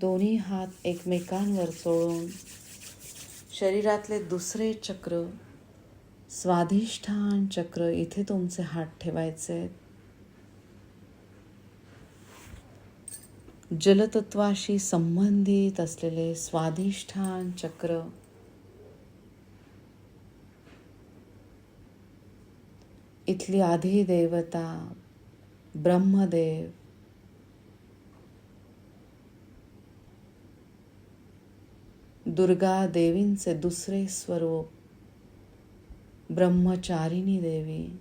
दोन्ही हात एकमेकांवर चोळून शरीरातले दुसरे चक्र स्वाधिष्ठान चक्र इथे तुमचे हात ठेवायचे जलतत्वाशी संबंधित असलेले स्वाधिष्ठान चक्र इथली आधी देवता ब्रह्मदेव दुर्गा देवींचे दुसरे स्वरूप ब्रह्मचारिणी देवी.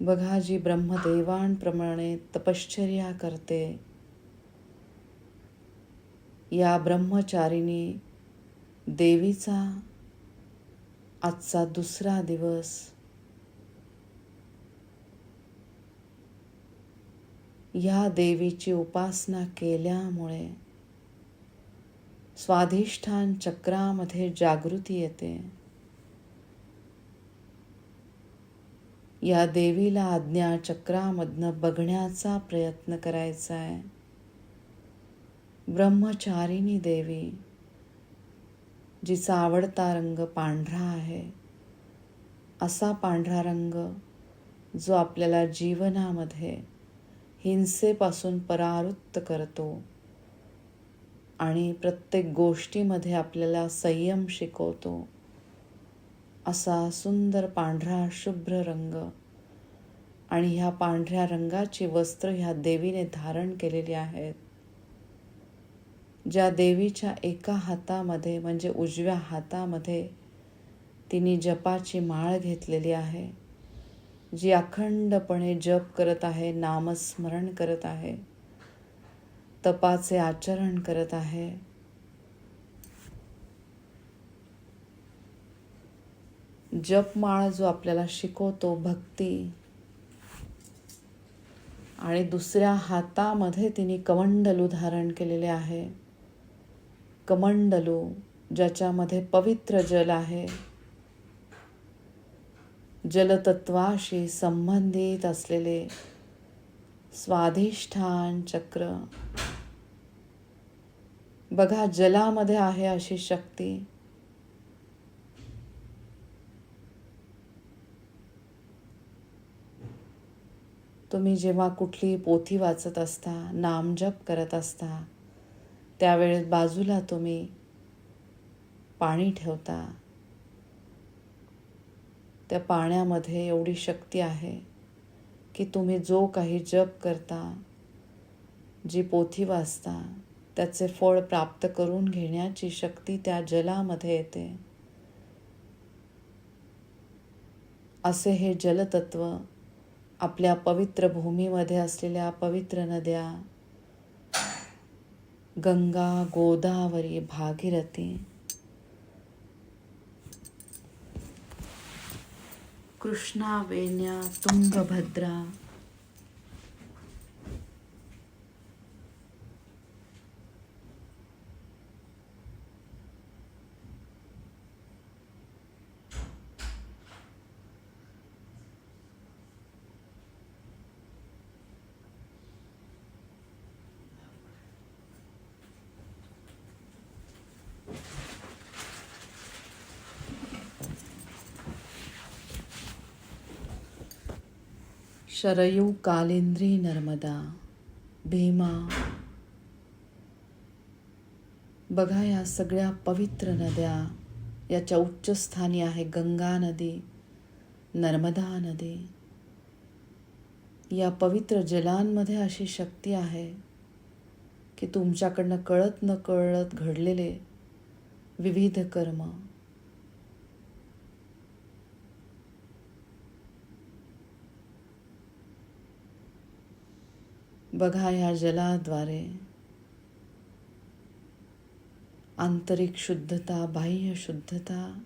बघा जी ब्रह्मदेवांप्रमाणे तपश्चर्या करते. या ब्रह्मचारिणी देवीचा आजचा दुसरा दिवस. या देवीची उपासना केल्यामुळे स्वाधिष्ठान चक्रामध्ये जागृती येते. या देवीला आज्ञा चक्रामधनं बघण्याचा प्रयत्न करायचा आहे. ब्रह्मचारिणी देवी जिचा आवडता रंग पांढरा आहे असा पांढरा रंग जो आपल्याला जीवनामध्ये हिंसेपासून परावृत्त करतो. आणि प्रत्येक गोष्टीमध्ये आपल्याला संयम शिकवतो. असा सुंदर पांढरा शुभ्र रंग आणि ह्या पांढऱ्या रंगाची वस्त्र ह्या देवीने धारण केलेली आहेत. ज्या देवीच्या एका हातामध्ये म्हणजे उजव्या हातामध्ये तिने जपाची माळ घेतलेली आहे जी अखंडपणे जप करत आहे नामस्मरण करत आहे. तपाचे आचरण करत आहे. जपमाळ जो आपल्याला शिकवतो भक्ती आणि दुसऱ्या हातामध्ये तिने कमंडलू धारण केलेले आहे. कमंडलू ज्याच्यामध्ये पवित्र जल आहे. जलतत्वाशी संबंधित असलेले स्वाधिष्ठान चक्र बघा जलामध्ये आहे अशी शक्ती. तुम्ही जेव्हा कुठली पोथी वाचत असता नामजप करत असता त्यावेळेस बाजूला तुम्ही पाणी ठेवता. त्या पाण्यामध्ये एवढी शक्ती आहे की तुम्ही जो काही जप करता जी पोथी वाचता त्याचे फळ प्राप्त करून घेण्याची शक्ती त्या जलामध्ये येते. असे हे जलतत्व आपल्या पवित्र भूमीमध्ये असलेल्या पवित्र नद्या गंगा गोदावरी भागीरथी कृष्णा वेण्या तुंगभद्रा शरयू कालिंद्री नर्मदा भीमा. बघा या सगळ्या पवित्र नद्या याच्या उच्चस्थानी आहे गंगा नदी नर्मदा नदी. या पवित्र जलांमध्ये अशी शक्ती आहे की तुमच्याकडनं कळत न कळत घडलेले विविध कर्म. बघा या जलाद्वारे आंतरिक शुद्धता बाह्य शुद्धता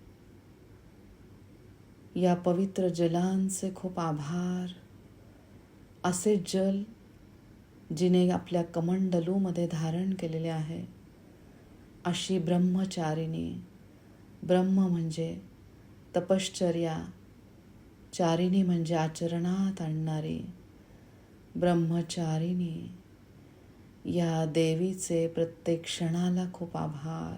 या पवित्र जलांचे खूप आभार. असे जल जिने आपल्या कमंडलूमध्ये धारण केलेले आहे. अशी ब्रह्मचारिणी. ब्रह्म म्हणजे तपश्चर्या. चारिणी म्हणजे आचरणात आणणारी. ब्रह्मचारिणी. या देवीचे प्रत्येक क्षणाला खूप आभार.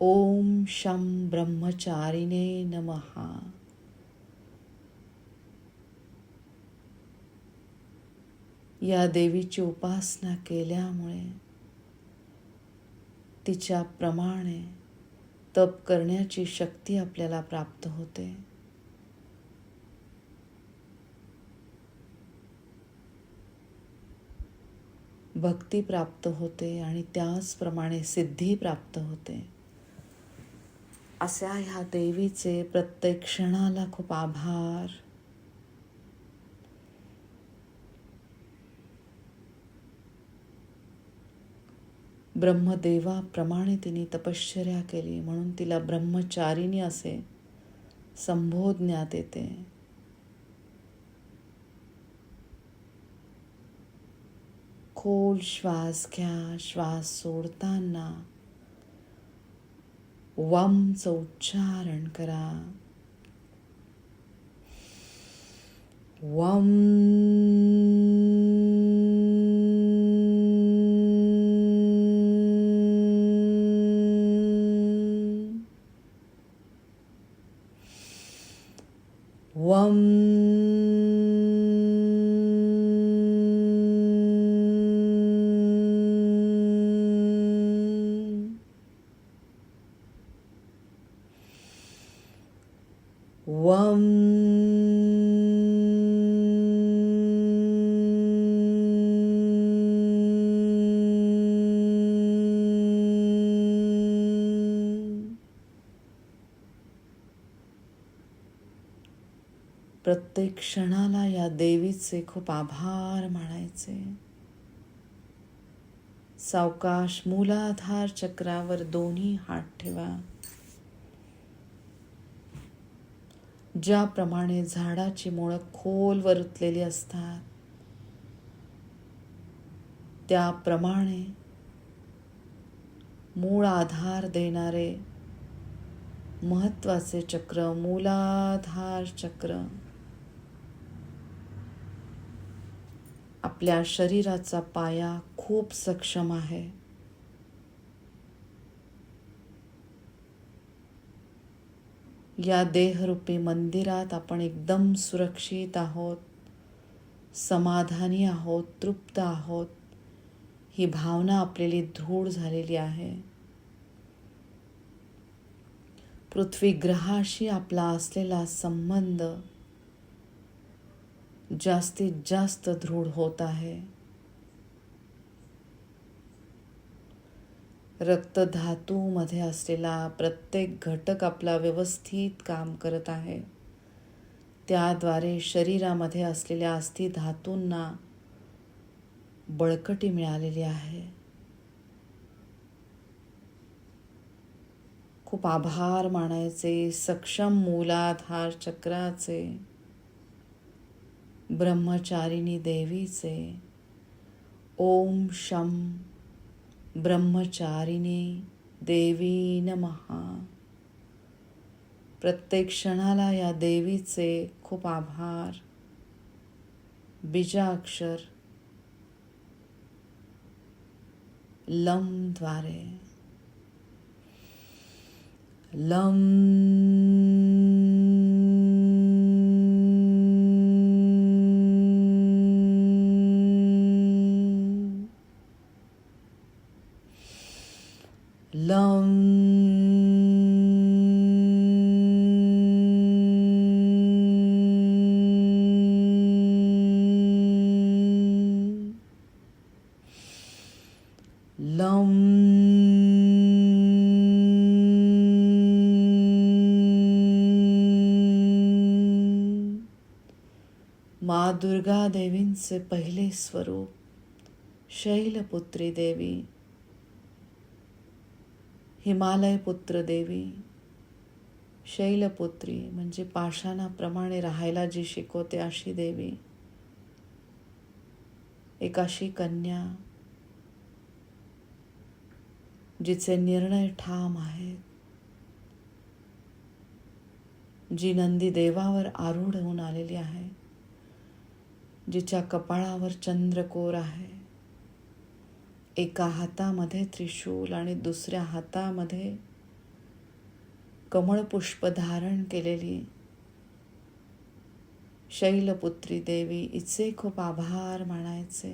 ओम शम ब्रह्मचारिणे नमहा या देवीची उपासना केल्यामुळे तिच्या प्रमाणे तप करण्याची शक्ती आपल्याला प्राप्त होते. भक्ती प्राप्त होते आणि त्याचप्रमाणे सिद्धी प्राप्त होते. अशा ह्या देवीचे प्रत्येक क्षणाला खूप आभार. ब्रह्मदेवाप्रमाणे तिने तपश्चर्या केली. म्हणून तिला ब्रह्मचारिणी असे संबोधण्यात येते. खोल श्वास घ्या. श्वास सोडताना वमचं उच्चारण करा. वम वम वम क्षणाला या देवीचे खूप आभार मानायचे. सावकाश मूलाधार चक्रावर दोन्ही हात ठेवा. ज्याप्रमाणे झाडाची मुळं खोलवर रुतलेली असतात त्याप्रमाणे मूळ आधार देणारे महत्त्वाचे चक्र मूलाधार चक्र आपल्या शरीराचा पाया खूप सक्षम आहे. या देहरूपी मंदिरात आपण एकदम सुरक्षित आहोत समाधानी आहोत तृप्त आहोत ही भावना आपलेली धूळ झालेली आहे. पृथ्वी ग्रहाशी आपला असलेला संबंध जास्तीत जास्त दृढ होत आहे. रक्तधातूमध्ये असलेला प्रत्येक घटक आपला व्यवस्थित काम करत आहे. त्याद्वारे शरीरामध्ये असलेल्या अस्थि धातूंना बळकटी मिळालेली आहे. खूप आभार मानायचे सक्षम मूलाधार चक्राचे. ब्रह्मचारिणी देवीचे. ओम शम ब्रह्मचारिणी देवी नमहा. प्रत्येक क्षणाला या देवीचे खूप आभार. बीजाक्षर लमद्वारे. लम लम मा दुर्गा देवींचे पहिले स्वरूप शैलपुत्री देवी हिमालय पुत्र देवी शैलपुत्री म्हणजे पाषाणाप्रमाणे राहायला जी शिकवते अशी देवी एक अशी कन्या जिचे निर्णय ठाम आहेत जी नंदी देवावर आरूढ होऊन आलेली आहे. जिच्या कपाळावर चंद्रकोर आहे. एका हातामध्ये त्रिशूल आणि दुसऱ्या हातामध्ये कमळपुष्प धारण केलेली शैलपुत्री देवी इचे खूप आभार मानायचे.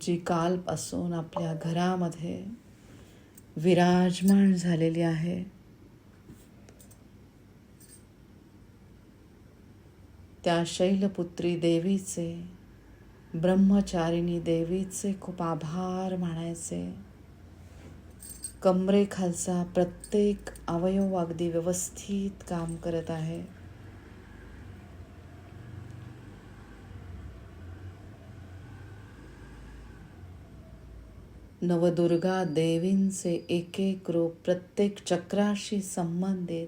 जी कालपासून आपल्या घरामध्ये विराजमान झालेली आहे. त्या शैलपुत्री देवीचे ब्रह्मचारिणी देवीचे खूप आभार मानायचे. कमरेखालचा प्रत्येक अवयव अगदी व्यवस्थित काम करत आहे. नवदुर्गा देवींचे एक एक रूप प्रत्येक चक्राशी संबंधित.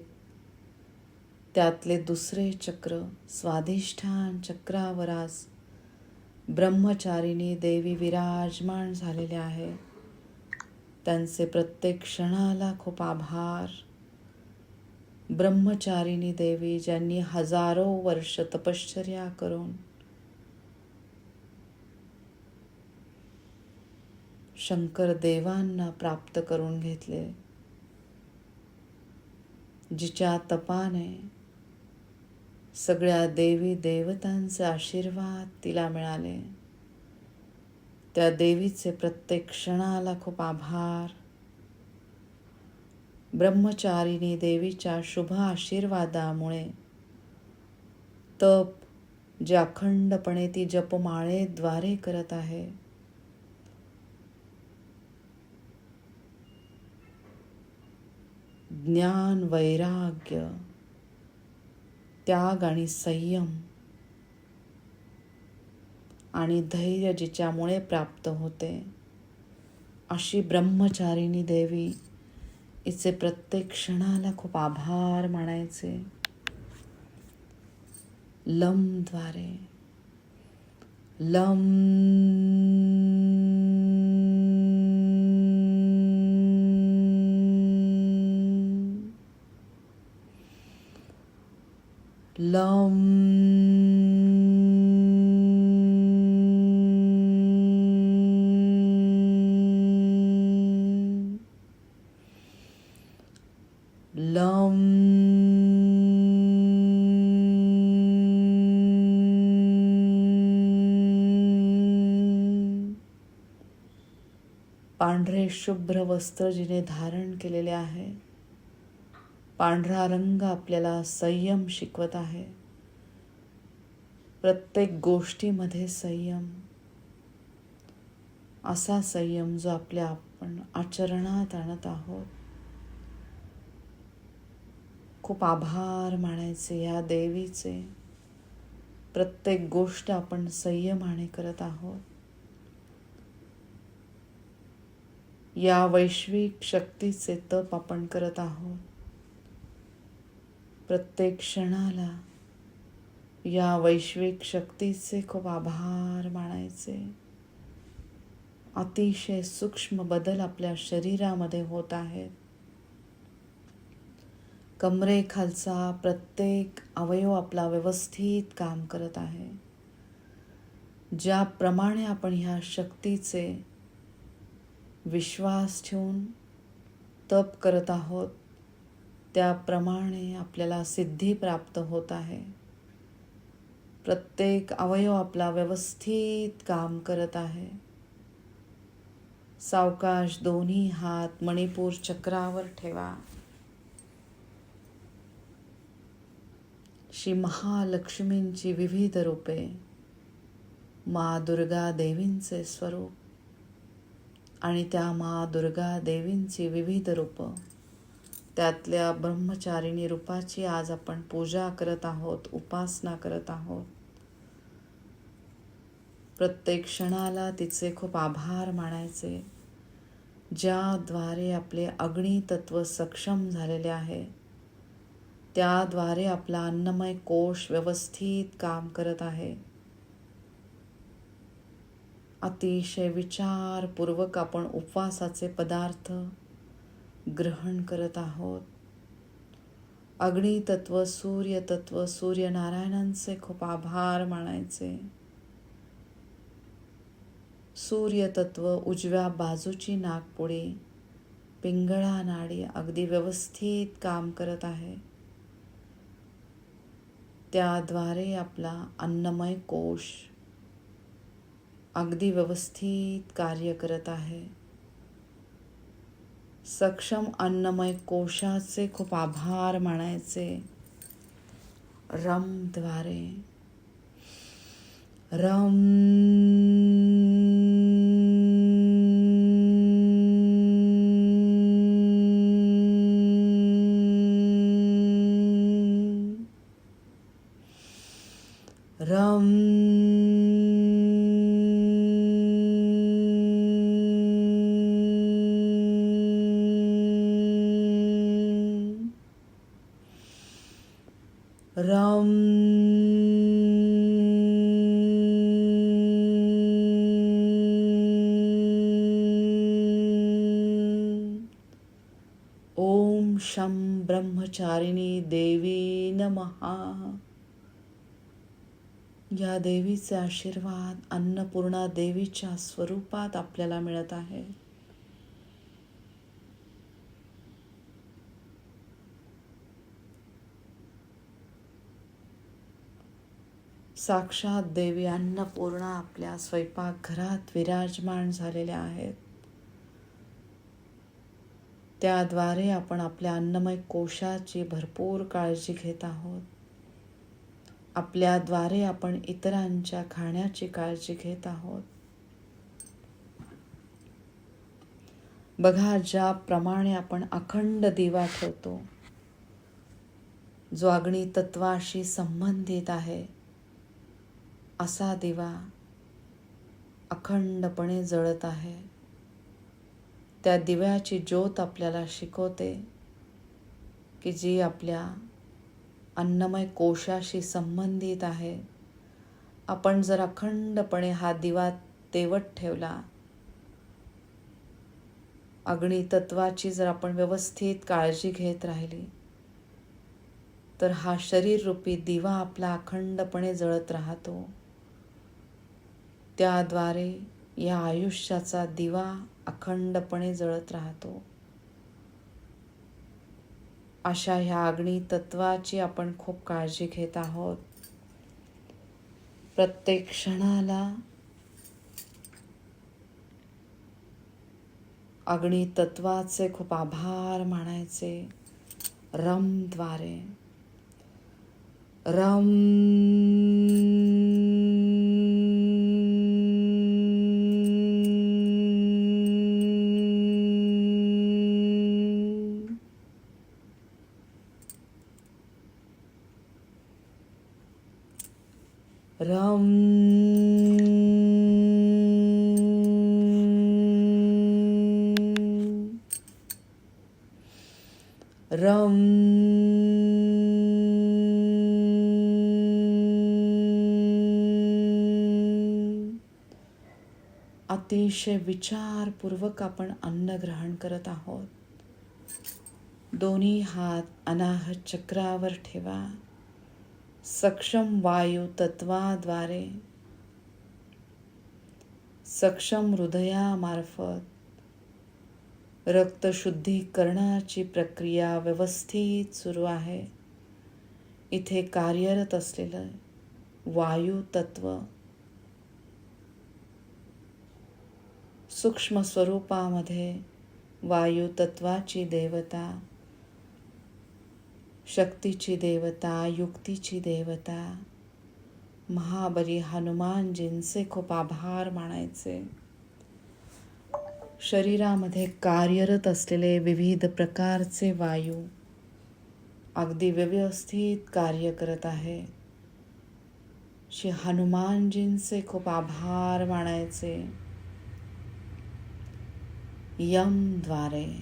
त्यातले दुसरे चक्र स्वाधिष्ठान चक्रावर आज ब्रह्मचारिणी देवी विराजमान झालेले आहे. त्यांचे प्रत्येक क्षणाला खूप आभार. ब्रह्मचारिणी देवी ज्यांनी हजारो वर्ष तपश्चर्या करून शंकर देवांना प्राप्त करून घेतले. जिच्या तपाने सगळ्या देवी देवतांचे आशीर्वाद तिला मिळाले. त्या देवीचे प्रत्येक क्षणाला खूप आभार. ब्रह्मचारिणी देवीच्या शुभ आशीर्वादामुळे तप जे अखंडपणे ती जपमाळेद्वारे करत आहे ज्ञान वैराग्य त्याग आणि संयम आणि धैर्य जिच्यामुळे प्राप्त होते अशी ब्रह्मचारिणी देवी इचे प्रत्येक क्षणाला खूप आभार मानायचे. लमद्वारे लम लं लं पांढरे शुभ्र वस्त्र जिने धारण केलेले आहे. पांढरा रंग आपल्याला संयम शिकवत आहे. प्रत्येक गोष्टीमध्ये संयम. असा संयम जो आपल्या आपण आचरणात आणत आहोत. खूप आभार मानायचे या देवीचे. प्रत्येक गोष्ट आपण संयमाने करत आहोत. या वैश्विक शक्तीचे तप आपण करत आहोत. प्रत्येक क्षणाला या वैश्विक शक्तीचे खूप आभार मानायचे. अतिशय सूक्ष्म बदल आपल्या शरीरामध्ये होत आहेत. कमरेखालचा प्रत्येक अवयव आपला व्यवस्थित काम करत आहे. ज्याप्रमाणे आपण ह्या शक्तीचे विश्वास ठेवून तप करत आहोत त्याप्रमाणे आपल्याला सिद्धी प्राप्त होत आहे. प्रत्येक अवयव आपला व्यवस्थित काम करत आहे. सावकाश दोन्ही हात मणिपूर चक्रावर ठेवा. श्री महालक्ष्मींची विविध रूपे मा दुर्गा देवींचे स्वरूप आणि त्या मा दुर्गा देवींची विविध रूपं. त्यातल्या ब्रह्मचारिणी रूपाची आज आपण पूजा करत आहोत उपासना करत आहोत. प्रत्येक क्षणाला तिचे खूप आभार मानायचे ज्याद्वारे आपले अग्नितत्व सक्षम झालेले आहे. त्याद्वारे आपला अन्नमय कोश व्यवस्थित काम करत आहे. अतिशय विचारपूर्वक आपण उपवासाचे पदार्थ ग्रहण करत आहोत. अग्नितत्व सूर्यतत्व सूर्यनारायणांचे खूप आभार मानायचे. सूर्यतत्व उजव्या बाजूची नागपुडी पिंगळा नाडी अगदी व्यवस्थित काम करत आहे. त्याद्वारे आपला अन्नमय कोश अगदी व्यवस्थित कार्य करत आहे. सक्षम अन्नमय कोशाचे खूप आभार मानायचे. रमद्वारे रम रम रम. ओम शं ब्रह्मचारिणी देवी नमहा या देवीचे आशीर्वाद अन्नपूर्णा देवीच्या स्वरूपात आपल्याला मिळत आहे. साक्षात देवी अन्नपूर्णा आपल्या स्वयंपाकघरात विराजमान झालेल्या आहेत. त्याद्वारे आपण आपल्या अन्नमय कोशाची भरपूर काळजी घेत आहोत. आपल्याद्वारे आपण इतरांच्या खाण्याची काळजी घेत आहोत. बघा ज्याप्रमाणे आपण अखंड दिवा ठेवतो जो अग्नी तत्वाशी संबंधित आहे. असा दिवा अखंडपणे जळत आहे. त्या दिव्याची ज्योत आपल्याला शिकवते की जी आपल्या अन्नमय कोशाशी संबंधित आहे. आपण जर अखंडपणे हा दिवा तेवत ठेवला अग्नितत्वाची जर आपण व्यवस्थित काळजी घेत राहिली तर हा शरीररूपी दिवा आपला अखंडपणे जळत राहतो. त्याद्वारे या आयुष्याचा दिवा अखंडपणे जळत राहतो. अशा ह्या अग्नी तत्वाची आपण खूप काळजी घेत आहोत. प्रत्येक क्षणाला अग्नी तत्वाचे खूप आभार मानायचे. रमद्वारे. रम अतिशय विचारपूर्वक आपण अन्न ग्रहण करत आहोत. दोन्ही हात अनाहत चक्रावर ठेवा. सक्षम वायू तत्वाद्वारे. सक्षम हृदयामार्फत. रक्तशुद्धीकरणाची प्रक्रिया व्यवस्थित सुरू आहे. इथे कार्यरत असलेलं वायू तत्व सूक्ष्म स्वरूपामध्ये वायू तत्वाची देवता शक्तीची देवता युक्तीची देवता महाबली हनुमानजींचे खूप आभार मानायचे. शरीरामध्ये कार्यरत असलेले विविध प्रकारचे वायू अगदी व्यवस्थित कार्य करत आहे. श्री हनुमानजींचे खूप आभार मानायचे. यमद्वारे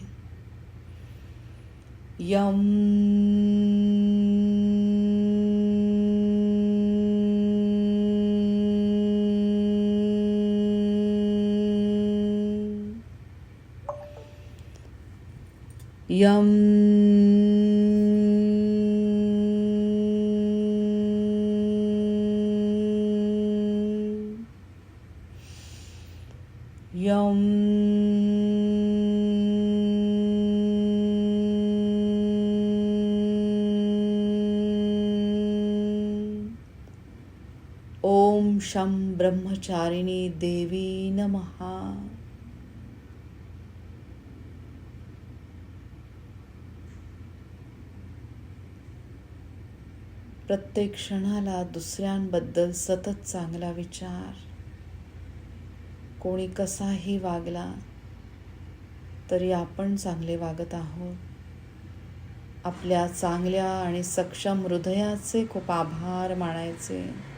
यम। यम। ब्रह्मचारिणी देवी नमः. प्रत्येक क्षणाला दुसऱ्यांबद्दल सतत चांगला विचार. कोणी कसाही वागला तरी आपण चांगले वागत आहोत. आपल्या चांगल्या आणि सक्षम हृदयाचे खूप आभार मानायचे.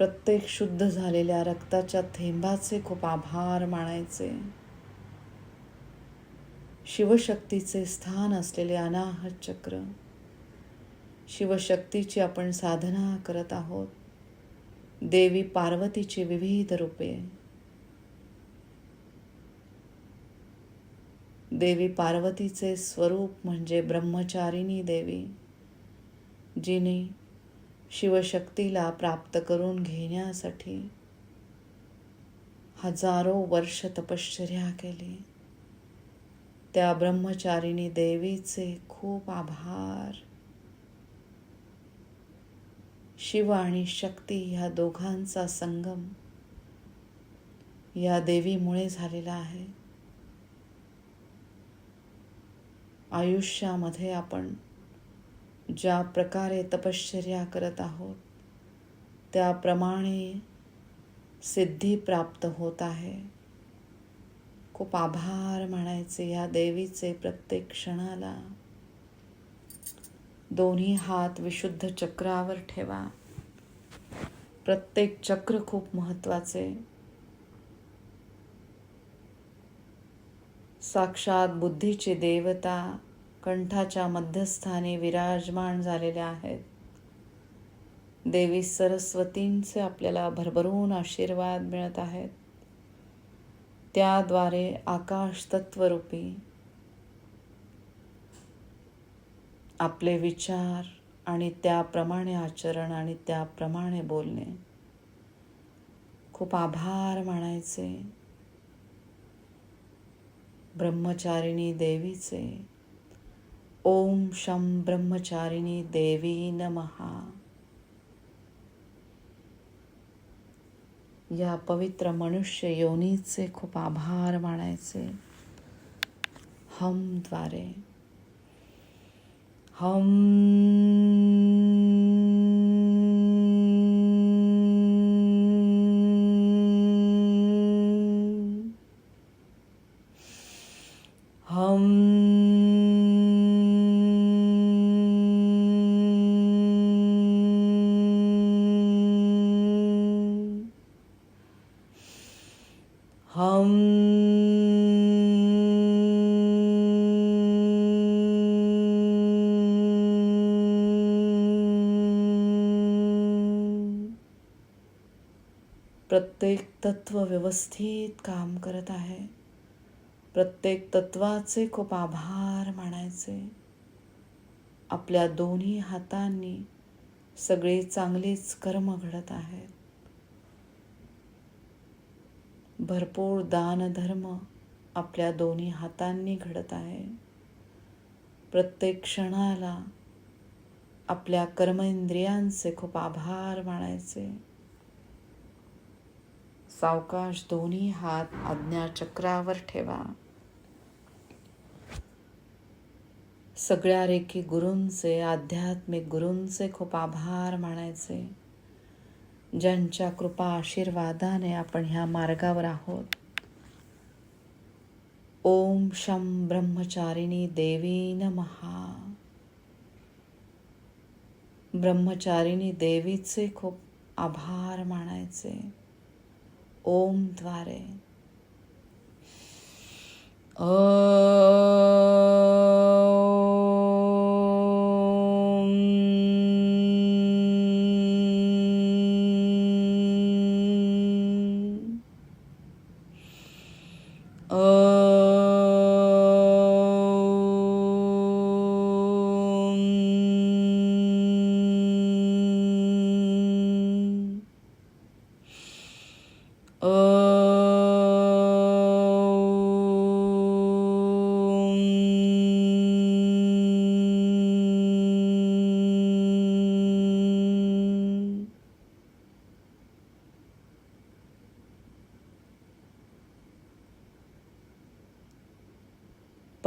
प्रत्येक शुद्ध झालेल्या रक्ताच्या थेंबाचे खूप आभार मानायचे. शिवशक्तीचे स्थान असलेले अनाहत चक्र. शिवशक्तीची आपण साधना करत आहोत. देवी पार्वतीची विविध रूपे. देवी पार्वतीचे स्वरूप म्हणजे ब्रह्मचारिणी देवी जिने शिवशक्तीला प्राप्त करून घेण्यासाठी हजारो वर्ष तपश्चर्या केली. त्या ब्रह्मचारिणी देवीचे खूप आभार. शिव आणि शक्ती ह्या दोघांचा संगम या देवीमुळे झालेला आहे. आयुष्यामध्ये आपण ज्या प्रकारे तपश्चर्या करत आहोत त्याप्रमाणे सिद्धी प्राप्त होत आहे. खूप आभार म्हणायचे या देवीचे प्रत्येक क्षणाला. दोन्ही हात विशुद्ध चक्रावर ठेवा. प्रत्येक चक्र खूप महत्त्वाचे साक्षात बुद्धीचे देवता कंठाच्या मध्यस्थानी विराजमान झालेल्या आहेत. देवी सरस्वतींचे आपल्याला भरभरून आशीर्वाद मिळत आहेत. त्याद्वारे आकाश तत्वरूपी आपले विचार आणि त्याप्रमाणे आचरण आणि त्याप्रमाणे बोलणे. खूप आभार मानायचे. ब्रह्मचारिणी देवीचे ओम शं ब्रह्मचारिणी देवी नमहा या पवित्र मनुष्य योनीचे खूप आभार मानायचे. हमद्वारे हम हम प्रत्येक तत्व व्यवस्थित काम करत आहे. प्रत्येक तत्वाचे खूप आभार मानायचे. आपल्या दोन्ही हातांनी सगळे चांगलेच कर्म घडत आहेत. भरपूर दानधर्म आपल्या दोन्ही हातांनी घडत आहे. प्रत्येक क्षणाला आपल्या कर्मेंद्रियांचे खूप आभार मानायचे. सावकाश दोन्ही हात आज्ञा चक्रावर ठेवा. सगळ्या रेखी गुरूंचे आध्यात्मिक गुरूंचे खूप आभार मानायचे. ज्यांच्या कृपा आशीर्वादाने आपण ह्या मार्गावर आहोत. ओम शं ब्रह्मचारिणी देवी नमहा. ब्रह्मचारिणी देवीचे खूप आभार मानायचे. ओमद्वारे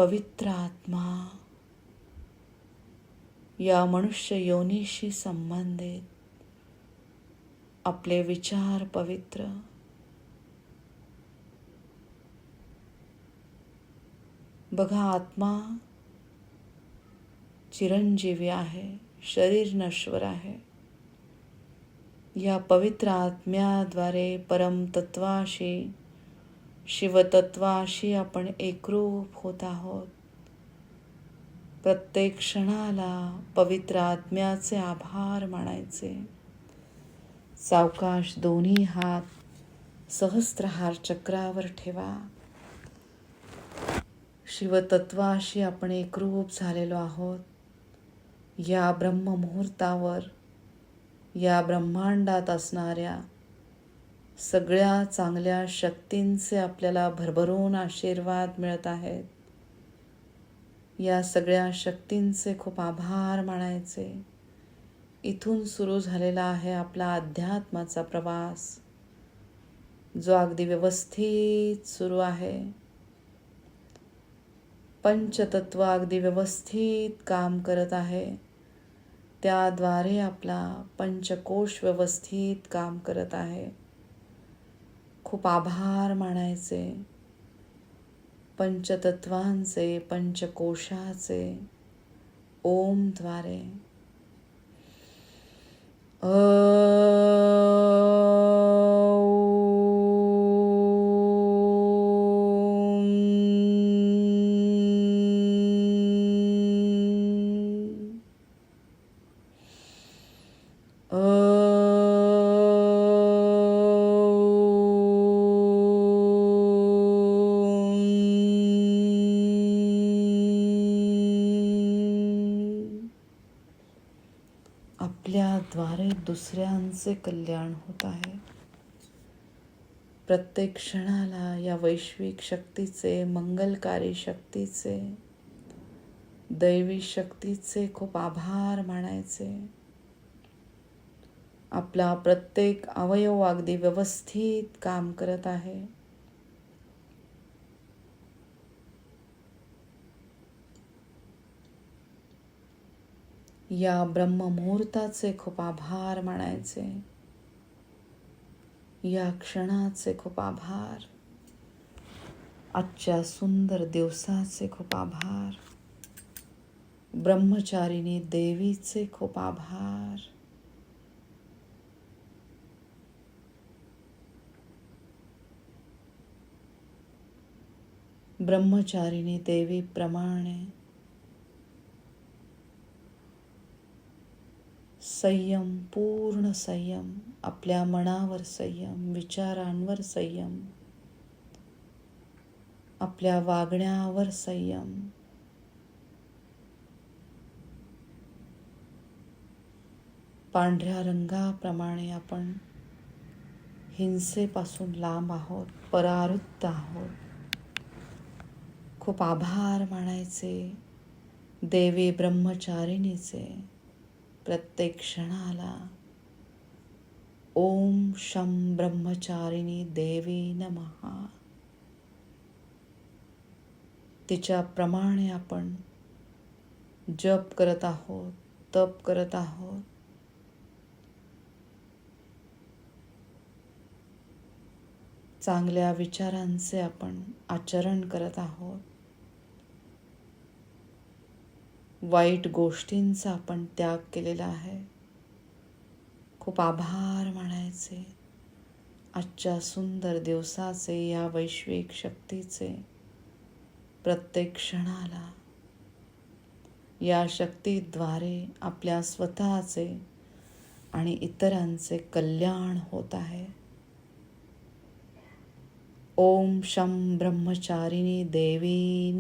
पवित्र आत्मा. या मनुष्य योनीशी संबंधित आपले विचार पवित्र. बघा आत्मा चिरंजीवी आहे शरीर नश्वर आहे. या पवित्र आत्म्याद्वारे परमतत्वाशी शिवतत्वाशी आपण एकरूप होत आहोत. प्रत्येक क्षणाला पवित्र आत्म्याचे आभार मानायचे. सावकाश दोन्ही हात सहस्त्रहार चक्रावर ठेवा. शिवतत्वाशी आपण एकरूप झालेलो आहोत. या ब्रह्ममुहूर्तावर या ब्रह्मांडात असणाऱ्या सगळ्या चांगल्या शक्तींचे आपल्याला भरभरून आशीर्वाद मिळत आहेत. या सगळ्या शक्तींचे खूप आभार मानायचे. इथून सुरू झालेला आहे आपला अध्यात्माचा प्रवास. जो अगदी व्यवस्थित सुरू आहे. पंचतत्व अगदी व्यवस्थित काम करत आहे. त्याद्वारे आपला पंचकोश व्यवस्थित काम करत आहे. खूप आभार मानायचे. पंचतत्वांचे पंचकोशाचे ओमद्वारे. अ दुसऱ्यांचे कल्याण होत आहे. प्रत्येक क्षणाला या वैश्विक शक्तीचे मंगलकारी शक्तीचे दैवी शक्तीचे खूप आभार मानायचे. आपला प्रत्येक अवयव अगदी व्यवस्थित काम करत आहे. या ब्रह्ममुहूर्ताचे खूप आभार मानायचे. या क्षणाचे खूप आभार. आजच्या सुंदर दिवसाचे खूप आभार. ब्रह्मचारिणी देवीचे खूप आभार. ब्रह्मचारिणी देवीप्रमाणे संयम पूर्ण संयम आपल्या मनावर संयम विचारांवर संयम आपल्या वागण्यावर संयम. पांढऱ्या रंगाप्रमाणे आपण हिंसेपासून लांब आहोत परावृत्त आहोत. खूप आभार मानायचे देवी ब्रह्मचारिणीचे. प्रत्येक क्षणाला. ओम शं ब्रह्मचारिणी देवी नमहा तिच्याप्रमाणे आपण जप करत आहोत तप करत आहोत. चांगल्या विचारांचे आपण आचरण करत आहोत. वाईट गोष्टींचा आपण त्याग केलेला आहे. खूप आभार मानायचे. आजच्या सुंदर दिवसाचे या वैश्विक शक्तीचे प्रत्येक क्षणाला. या शक्तीद्वारे आपल्या स्वतःचे आणि इतरांचे कल्याण होत आहे. ओम शं ब्रह्मचारिणी देवी